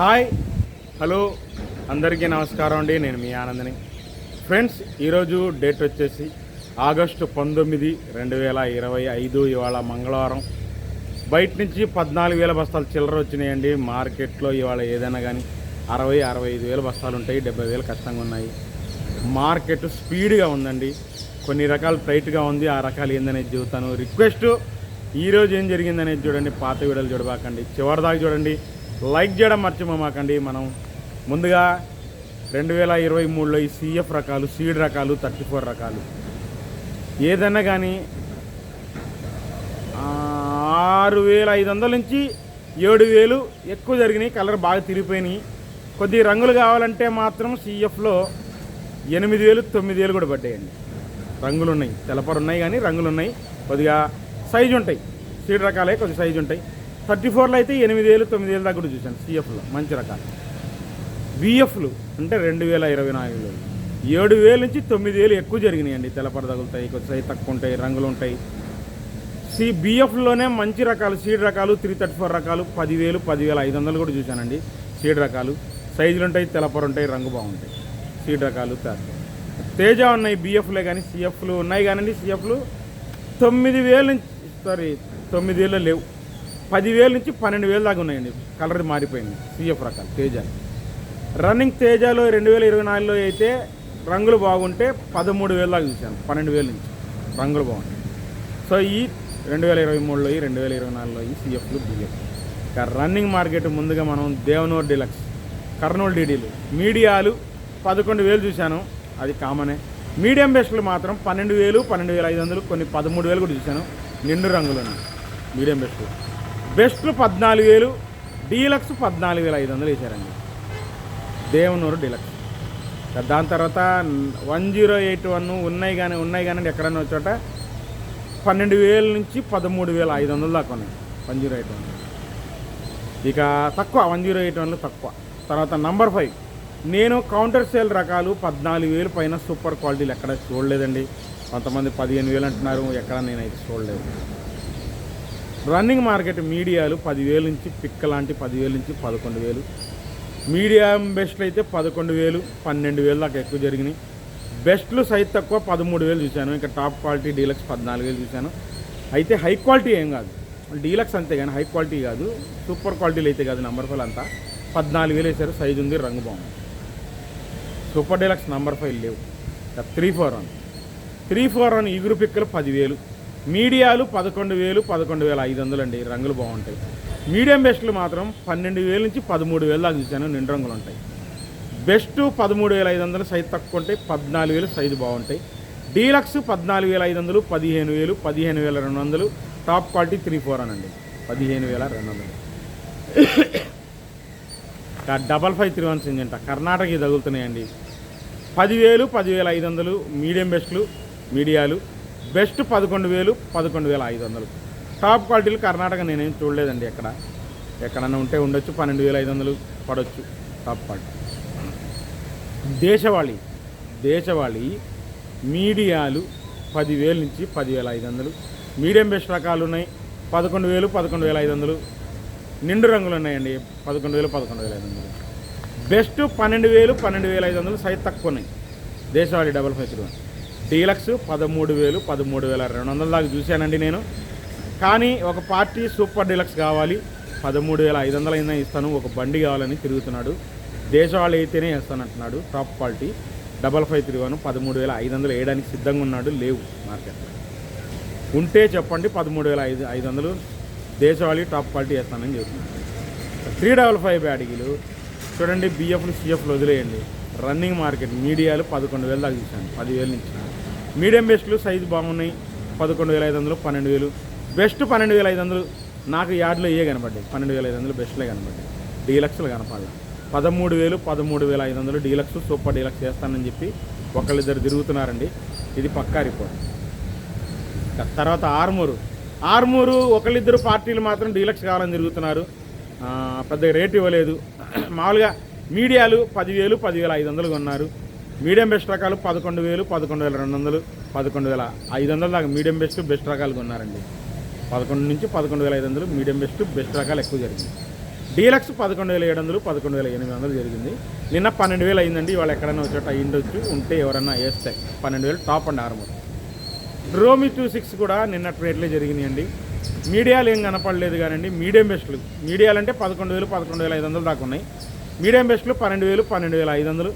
Hi hello అందరికీ నమస్కారం అండి. నేను మీ ఆనందని. ఫ్రెండ్స్ ఈరోజు డేట్ వచ్చేసి ఆగస్టు పంతొమ్మిది రెండు వేల ఇరవై ఐదు ఇవాళ మంగళవారం. బయట నుంచి పద్నాలుగు వేల బస్తాలు చిల్లర వచ్చినాయండి. మార్కెట్లో ఇవాళ ఏదైనా కానీ అరవై అరవై ఐదు వేల బస్తాలు ఉంటాయి. డెబ్బై వేలు కష్టంగా ఉన్నాయి. మార్కెట్ స్పీడ్గా ఉందండి. కొన్ని రకాలు టైట్గా ఉంది. ఆ రకాలు ఏందనేది చెబుతాను. రిక్వెస్ట్ ఈరోజు ఏం జరిగిందనేది చూడండి. పాత వీడియోలు చూడబాకండి. చివరిదాకా చూడండి. లైక్ చేయడం మర్చిపోమాకండి మనం ముందుగా రెండు వేల ఇరవై మూడులో ఈ సిఎఫ్ రకాలు సీడ్ రకాలు థర్టీ ఫోర్ రకాలు. ఏదైనా కానీ ఆరు వేల ఐదు వందల నుంచి ఏడు వేలు ఎక్కువ జరిగినాయి. కలర్ బాగా తిరిగిపోయినాయి. కొద్ది రంగులు కావాలంటే మాత్రం సిఎఫ్లో ఎనిమిది వేలు తొమ్మిది వేలు కూడా పడ్డాయండి. రంగులు ఉన్నాయి తెలపరు ఉన్నాయి కానీ రంగులు ఉన్నాయి కొద్దిగా సైజు ఉంటాయి సీడ్ రకాలే కొద్ది సైజు ఉంటాయి థర్టీ ఫోర్లో అయితే ఎనిమిది వేలు తొమ్మిది వేలు దాకా కూడా చూశాను సిఎఫ్లో మంచి రకాలు. విఎఫ్లు అంటే రెండు వేల ఇరవై నాలుగులో. ఏడు వేల నుంచి తొమ్మిది వేలు ఎక్కువ జరిగినాయండి. తెల్లపర తగులుతాయి కొద్దిసారి తక్కువ ఉంటాయి రంగులు ఉంటాయి. సి బిఎఫ్లోనే మంచి రకాలు సీడ్ రకాలు త్రీ థర్టీ ఫోర్ రకాలు పదివేలు పదివేల ఐదు వందలు కూడా చూశానండి. సీడ్ రకాలు సైజులు ఉంటాయి తెలపరు ఉంటాయి రంగు బాగుంటాయి. సీడ్ రకాలు తేజ ఉన్నాయి బిఎఫ్లే కానీ సిఎఫ్లు ఉన్నాయి కానండి సిఎఫ్లు తొమ్మిది వేల నుంచి సారీ తొమ్మిది వేలు లేవు. పదివేల నుంచి పన్నెండు వేలు దాకా ఉన్నాయండి. కలర్ మారిపోయింది. సీఎఫ్ రకాల తేజ రన్నింగ్ తేజాలో రెండు వేల ఇరవై నాలుగులో అయితే రంగులు బాగుంటే పదమూడు వేల దాకా చూశాను. పన్నెండు వేల నుంచి రంగులు బాగుంటాయి. సో ఈ రెండు వేల ఇరవై మూడులో ఈ రెండు వేల ఇరవై నాలుగులో ఈ సీఎఫ్లు బిఎఫ్ ఇక రన్నింగ్ మార్కెట్ ముందుగా మనం దేవనూర్ డిలక్స్ కర్నూలు డీడీలు మీడియాలు పదకొండు వేలు చూశాను. అది కామనే. మీడియం బెస్ట్లు మాత్రం పన్నెండు వేలు పన్నెండు వేల ఐదు వందలు కొన్ని పదమూడు వేలు కూడా చూశాను. నిండు రంగులు మీడియం బెస్ట్లు బెస్ట్లు పద్నాలుగు వేలు డీలక్స్ పద్నాలుగు వేల ఐదు వందలు వేశారండి. దేవనూరు డీలక్స్. దాని తర్వాత వన్ జీరో ఎయిట్ వన్ ఉన్నాయి కానీ ఉన్నాయి కానీ ఎక్కడన్నా ఒక చోట పన్నెండు వేల నుంచి పదమూడు వేల ఐదు వందలు దాకా ఉన్నాయి. One zero eight one. ఇక తక్కువ వన్ జీరో ఎయిట్ వన్లో తక్కువ. తర్వాత నంబర్ ఫైవ్. నేను కౌంటర్ సేల్ రకాలు పద్నాలుగు వేలు పైన సూపర్ క్వాలిటీలు ఎక్కడ చూడలేదండి. కొంతమంది పదిహేను వేలు అంటున్నారు ఎక్కడ నేనైతే చూడలేదు. రన్నింగ్ మార్కెట్ మీడియాలు పదివేలు నుంచి పిక్క లాంటి పదివేలు నుంచి పదకొండు వేలు మీడియం బెస్ట్లు అయితే పదకొండు వేలు పన్నెండు వేలు దాకా ఎక్కువ జరిగినాయి. బెస్ట్లు సైజ్ తక్కువ పదమూడు వేలు చూశాను. ఇంకా టాప్ క్వాలిటీ డీలక్స్ పద్నాలుగు వేలు చూశాను. అయితే హై క్వాలిటీ ఏం కాదు. డీలక్స్ అంతే కానీ హై క్వాలిటీ కాదు. సూపర్ క్వాలిటీలు అయితే కాదు నంబర్ ఫైవ్ అంతా. పద్నాలుగు వేలు వేసారు సైజు ఉంది రంగు బాగుంది. సూపర్ డీలక్స్ నంబర్ ఫైవ్ లేవు. Three four one. Three four one ఇగురు పిక్కలు పదివేలు. మీడియాలు పదకొండు వేలు పదకొండు వేల ఐదు వందలు అండి రంగులు బాగుంటాయి. మీడియం బెస్ట్లు మాత్రం పన్నెండు వేల నుంచి పదమూడు వేలు దాకా చూశాను. నిండు రంగులు ఉంటాయి. బెస్ట్ పదమూడు వేల ఐదు వందలు సైజు తక్కువ ఉంటాయి. పద్నాలుగు వేలు సైజు బాగుంటాయి. డీలక్స్ పద్నాలుగు వేల ఐదు వందలు పదిహేను వేలు పదిహేను వేల రెండు వందలు. టాప్ క్వాలిటీ త్రీ ఫోర్ అనండి. పదిహేను వేల రెండు వందలు. Double five three one Syngenta. కర్ణాటకకి తగులుతున్నాయండి. పదివేలు పదివేల ఐదు వందలు మీడియం బెస్ట్లు మీడియాలు. బెస్ట్ పదకొండు వేలు పదకొండు వేల ఐదు వందలు. టాప్ క్వాలిటీలు కర్ణాటక నేనేం చూడలేదండి ఎక్కడ. ఎక్కడన్నా ఉంటే ఉండొచ్చు పన్నెండు వేల ఐదు వందలు పడవచ్చు టాప్ క్వాలిటీ. దేశవాళీ దేశవాళీ మీడియాలు పదివేల నుంచి పదివేల ఐదు వందలు. మీడియం బెస్ట్ రకాలు ఉన్నాయి పదకొండు వేలు పదకొండు వేల ఐదు వందలు. నిండు రంగులు ఉన్నాయండి పదకొండు వేలు పదకొండు వేల ఐదు వందలు. బెస్ట్ పన్నెండు వేలు పన్నెండు వేల ఐదు వందలు సైజ్ తక్కువ ఉన్నాయి. దేశవాళీ double five three one. Deluxe పదమూడు వేలు పదమూడు వేల రెండు వందల దాకా చూశానండి నేను. కానీ ఒక పార్టీ సూపర్ డీలక్స్ కావాలి పదమూడు వేల ఐదు వందల అయినా ఇస్తాను ఒక బండి కావాలని తిరుగుతున్నాడు దేశవాళి అయితేనే ఇస్తానంటున్నాడు top quality double five three one పదమూడు వేల ఐదు వందలు వేయడానికి సిద్ధంగా ఉన్నాడు లేవు మార్కెట్లో. ఉంటే చెప్పండి పదమూడు వేల ఐదు ఐదు వందలు దేశవాళీ టాప్ క్వాలిటీ వేస్తానని చెప్తున్నాను త్రీ డబల్ ఫైవ్ బ్యాటికీలు చూడండి బిఎఫ్లు సిఎఫ్లు వదిలేయండి. రన్నింగ్ మార్కెట్ మీడియాలు పదకొండు వేలు దాకా చూశాను పదివేలు నుంచి. మీడియం బెస్ట్లు సైజు బాగున్నాయి. పదకొండు వేల ఐదు వందలు పన్నెండు వేలు. బెస్ట్ పన్నెండు వేల ఐదు వందలు నాకు యార్డ్లో ఏ కనపడ్డాయి? పన్నెండు వేల ఐదు వందలు బెస్ట్లే కనపడ్డాయి. డీలక్స్లు కనపడాలి. పదమూడు వేలు పదమూడు వేల ఐదు వందలు డీలక్స్ సూపర్ డీలక్స్ చేస్తానని చెప్పి ఒకళ్ళిద్దరు తిరుగుతున్నారండి. ఇది పక్కా రిపోర్ట్. తర్వాత ఆర్మూరు. ఆర్మూరు ఒకళ్ళిద్దరు పార్టీలు మాత్రం డీలక్స్ కావాలని తిరుగుతున్నారు. పెద్దగా రేట్ ఇవ్వలేదు. మామూలుగా మీడియాలు పదివేలు పదివేల ఐదు వందలు కొన్నారు. మీడియం బెస్ట్ రకాలు పదకొండు వేలు పదకొండు వేల రెండు వందలు పదకొండు వేల ఐదు వందల దాకా మీడియం బెస్ట్ బెస్ట్ రకాలు కొన్నారండి. పదకొండు నుంచి పదకొండు వేల ఐదు వందలు మీడియం బెస్ట్ బెస్ట్ రకాలు ఎక్కువ జరిగింది. డీలక్స్ పదకొండు వేల ఏడు వందలు పదకొండు వేల ఎనిమిది వందలు జరిగింది. నిన్న పన్నెండు వేలు అయిందండి ఇవాళ ఎక్కడైనా వచ్చేట అయ్యిండొచ్చు. ఉంటే ఎవరన్నా వేస్తే పన్నెండు వేలు టాప్ అండ్ ఆర్మర్. రోమి టూ సిక్స్ కూడా నిన్న రేట్లే జరిగినాయండి. మీడియాలు ఏం కనపడలేదు కానండి మీడియం బెస్ట్లు. మీడియాలు అంటే పదకొండు వేలు పదకొండు వేల ఐదు వందలు దాకా ఉన్నాయి. మీడియం బెస్ట్లు పన్నెండు వేలు పన్నెండు వేల ఐదు వందలు.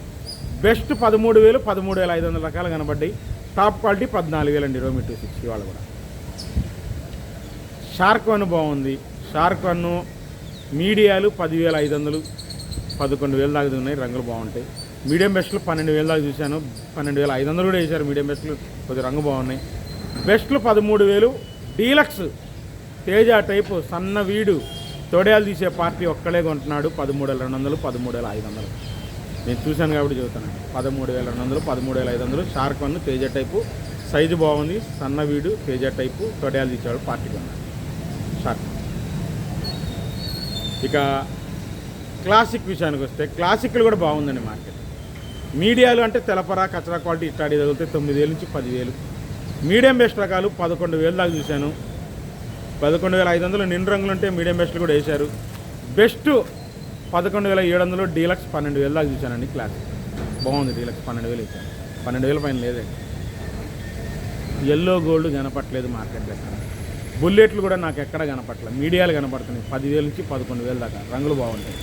బెస్ట్ పదమూడు వేలు పదమూడు వేల ఐదు వందల రకాలు కనబడ్డాయి. టాప్ క్వాలిటీ పద్నాలుగు వేలు అండి రోమి టూ సిక్స్ ఇవాళ కూడా. షార్క్ వన్ బాగుంది. షార్క్ వన్ మీడియాలు పదివేల ఐదు వందలు పదకొండు వేలు దాకా ఉన్నాయి రంగులు బాగుంటాయి. మీడియం బెస్ట్లు పన్నెండు వేలు దాకా చూశాను. పన్నెండు వేల ఐదు వందలు కూడా వేశారు. మీడియం బెస్ట్లు కొద్దిగా రంగు బాగున్నాయి. బెస్ట్లు పదమూడు వేలు డీలక్స్ తేజ టైపు సన్న వీడు తోడేలు తీసే పార్టీ ఒక్కడే కొంటున్నాడు. పదమూడు వేల రెండు వందలు పదమూడు వేల ఐదు వందలు. నేను చూశాను కాబట్టి చెబుతాను. పదమూడు వేల రెండు వందలు పదమూడు వేల ఐదు వందలు shark one Teja type. Size బాగుంది సన్న వీడు తేజ టైపు తొడయాలు తీసేవాడు పార్టీ ఉన్నాడు. షార్క్ ఇక క్లాసిక్ విషయానికి వస్తే క్లాసిక్లు కూడా బాగుందండి మార్కెట్. మీడియాలు అంటే తెలపరా కచరా క్వాలిటీ ఇట్లాంటి తగిలితే తొమ్మిది వేలు నుంచి పదివేలు. మీడియం బెస్ట్ రకాలు పదకొండు వేలు దాకా చూశాను. పదకొండు వేల ఐదు వందలు నిండు రంగులు ఉంటే మీడియం బెస్ట్లు కూడా వేశారు. బెస్ట్ పదకొండు వేల ఏడు వందలు డీలక్స్ పన్నెండు వేలు దాకా చూశానండి క్లాస్. బాగుంది డీలక్స్ పన్నెండు వేలు ఇచ్చాను పన్నెండు వేల పైన లేదండి ఎల్లో గోల్డ్ కనపట్లేదు మార్కెట్ దగ్గర బుల్లెట్లు కూడా నాకు ఎక్కడ కనపట్లేదు మీడియాలు కనపడుతున్నాయి. పదివేలు నుంచి పదకొండు వేలు దాకా. రంగులు బాగుంటాయి.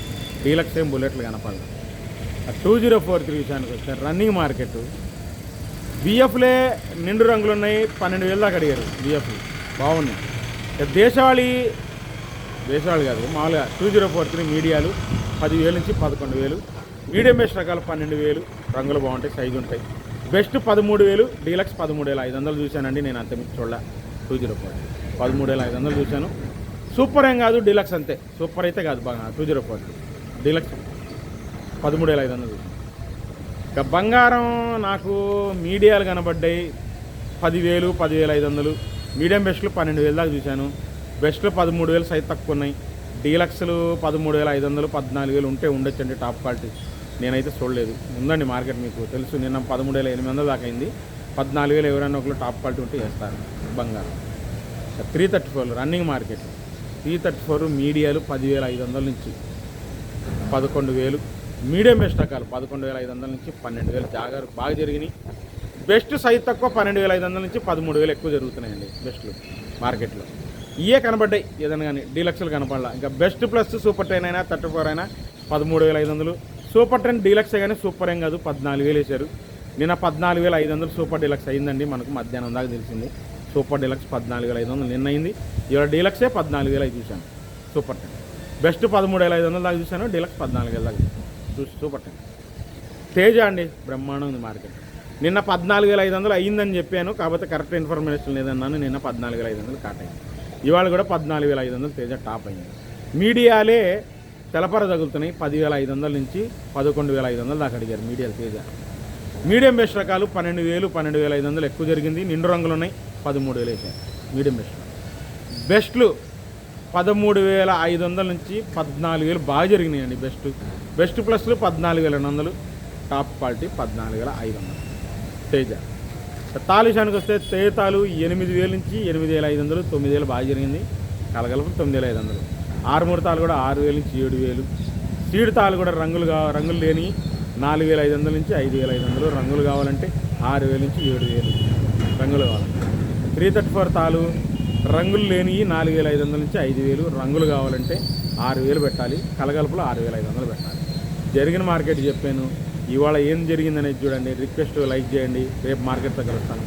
డీలక్స్ ఏం బుల్లెట్లు కనపడదు టూ జీరో ఫోర్ త్రీ విషయానికి వస్తే రన్నింగ్ మార్కెట్. బిఎఫ్లే నిండు రంగులు ఉన్నాయి. పన్నెండు వేలు దాకా అడిగారు బిఎఫ్లు. బాగున్నాయి దేశవాళీ దేశవాళీ కాదు మామూలుగా టూ జీరో ఫోర్ త్రీ మీడియాలు పదివేలు నుంచి పదకొండు వేలు. మీడియం బెస్ట్ రకాలు పన్నెండు వేలు. రంగులు బాగుంటాయి సైజు ఉంటాయి. బెస్ట్ పదమూడు వేలు డీలక్స్ పదమూడు వేల ఐదు వందలు చూశానండి. నేను అంత మీకు చూడలే. Two zero four. పదమూడు వేల ఐదు వందలు చూశాను. సూపర్ ఏం కాదు డీలక్స్ అంతే. సూపర్ అయితే కాదు బాగా. Two zero four. డీలక్స్ పదమూడు వేల ఐదు వందలు ఇక బంగారం నాకు మీడియాలు కనబడ్డాయి. పదివేలు పదివేల ఐదు వందలు. మీడియం బెస్ట్లు పన్నెండు వేలు దాకా చూశాను. బెస్ట్లు పదమూడు వేలు సైజ్ తక్కువ ఉన్నాయి. డీలక్స్లు పదమూడు వేల ఐదు వందలు పద్నాలుగు వేలు ఉంటే ఉండొచ్చండి టాప్ క్వాలిటీ. నేనైతే చూడలేదు. ఉందండి మార్కెట్ మీకు తెలుసు నిన్న పదమూడు వేల ఎనిమిది వందల దాకా అయింది. పద్నాలుగు వేలు ఎవరైనా ఒకరు టాప్ క్వాలిటీ ఉంటే వేస్తారు బంగారం. Three thirty four running market. Three thirty four మీడియాలు పదివేల ఐదు వందల నుంచి పదకొండు వేలు. మీడియం బెస్ట్ రకాలు పదకొండు వేల ఐదు వందల నుంచి పన్నెండు వేలు. జాగారు బాగా జరిగినాయి. బెస్ట్ సైజ్ తక్కువ పన్నెండు వేల ఐదు వందల నుంచి పదమూడు వేలు ఎక్కువ జరుగుతున్నాయండి బెస్ట్లు మార్కెట్లో. ఇవే కనబడ్డాయి. ఏదైనా కానీ డీలక్స్లు కనపడాల. ఇంకా బెస్ట్ ప్లస్ సూపర్ టెన్ అయినా థర్టీ ఫోర్ అయినా పదమూడు వేల ఐదు వందలు. సూపర్ టెన్ డీలక్స్ కానీ సూపర్ ఏం కాదు పద్నాలుగు వేలు వేశారు నిన్న పద్నాలుగు వేల ఐదు వందలు సూపర్ డీలక్స్ అయిందండి మనకు మధ్యాహ్నం దాకా తెలిసింది. సూపర్ డీలక్స్ పద్నాలుగు వేల ఐదు వందలు నిన్న అయింది. ఇవాళ డీలక్సే పద్నాలుగు వేలు ఐదు చూశాను సూపర్ టెన్. బెస్ట్ పదమూడు వేల ఐదు వందల దాకా చూశాను డీలక్స్ పద్నాలుగు వేల దాకా చూసి సూపర్ టెన్. తేజ అండి బ్రహ్మాండం ఉంది మార్కెట్. నిన్న పద్నాలుగు వేల ఐదు వందలు అయ్యిందని చెప్పాను కాకపోతే కరెక్ట్ ఇన్ఫర్మేషన్ లేదన్నాను నిన్న పద్నాలుగు వేల ఐదు వందలు కాట్ అయింది. ఇవాళ కూడా పద్నాలుగు వేల ఐదు వందలు తేజ టాప్ అయింది. మీడియాలే తెలపర తగులుతున్నాయి. పదివేల ఐదు వందల నుంచి పదకొండు వేల ఐదు వందలు దాకా అడిగారు మీడియాలు తేజ. మీడియం బెస్ట్ రకాలు పన్నెండు వేలు పన్నెండు వేల ఐదు వందలు ఎక్కువ జరిగింది. నిండు రంగులు ఉన్నాయి. పదమూడు వేలు వేసాయి మీడియం బెస్ట్ బెస్ట్లు పదమూడు వేల ఐదు వందల నుంచి పద్నాలుగు వేలు బాగా జరిగినాయండి బెస్ట్ బెస్ట్ ప్లస్లు పద్నాలుగు వేల రెండు వందలు టాప్ క్వాలిటీ పద్నాలుగు వేల ఐదు వందలు. తేజ. తాలు విషయానికి వస్తే తేతాలు ఎనిమిది వేల నుంచి ఎనిమిది వేల ఐదు వందలు తొమ్మిది వేలు బాగా జరిగింది. కలగలపలు తొమ్మిది వేల ఐదు వందలు. ఆరుమూడు తాలు కూడా ఆరు వేల నుంచి ఏడు వేలు. సీడు తాలు కూడా రంగులు కావ రంగులు లేని నాలుగు వేల ఐదు వందల నుంచి ఐదు వేల ఐదు వందలు. రంగులు కావాలంటే ఆరు వేల నుంచి ఏడు వేలు రంగులు కావాలి. త్రీ థర్టీ ఫోర్ తాలు రంగులు లేని నాలుగు వేల ఐదు వందల నుంచి ఐదు వేలు రంగులు కావాలంటే ఆరు వేలు పెట్టాలి. కలగలుపులో ఆరు వేల ఐదు వందలు పెట్టాలి. జరిగిన మార్కెట్ చెప్పాను. ఇవాళ ఏం జరిగిందనేది చూడండి. రిక్వెస్ట్ లైక్ చేయండి. రేపు మార్కెట్తో కలుస్తాను.